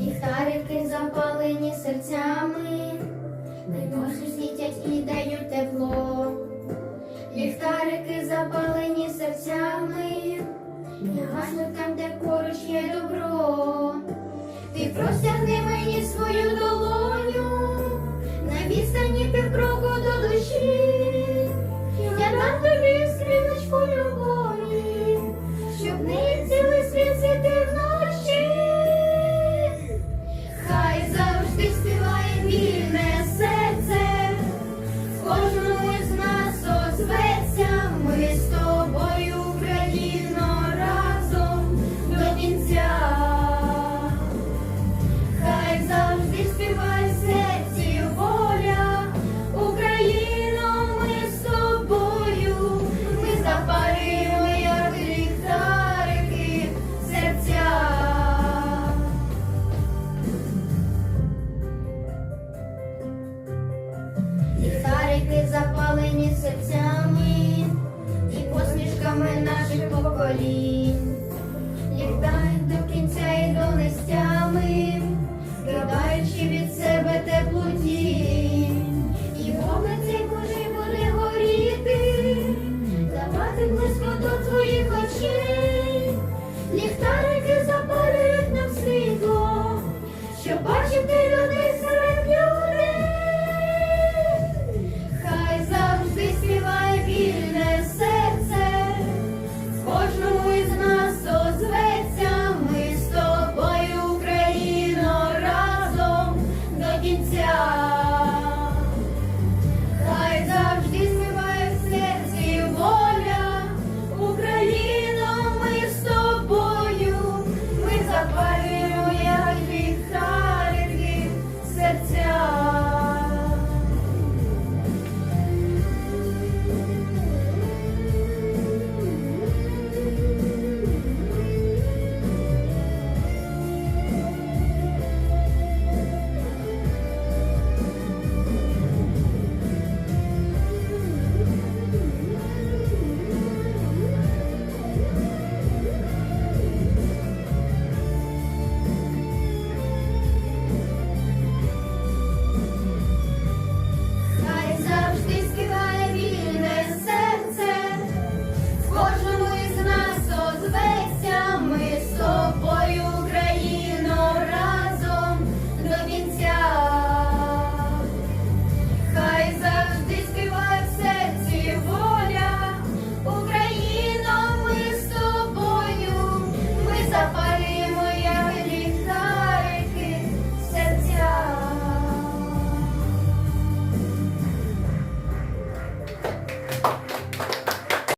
ліхтарики запалені серцями, найбільше світять і дають тепло. Ліхтарики запалені серцями, не гаснуть там, де поруч є добро. Ти простягни мені свою долоню на відстані поколінь. Ліхтарик до кінця і до нестями, кидаючи від себе теплу тінь. І вогник цей Божий буде горіти, давати близько до твоїх очей. Ліхтарики запалюють нам світло, щоб бачити людей серед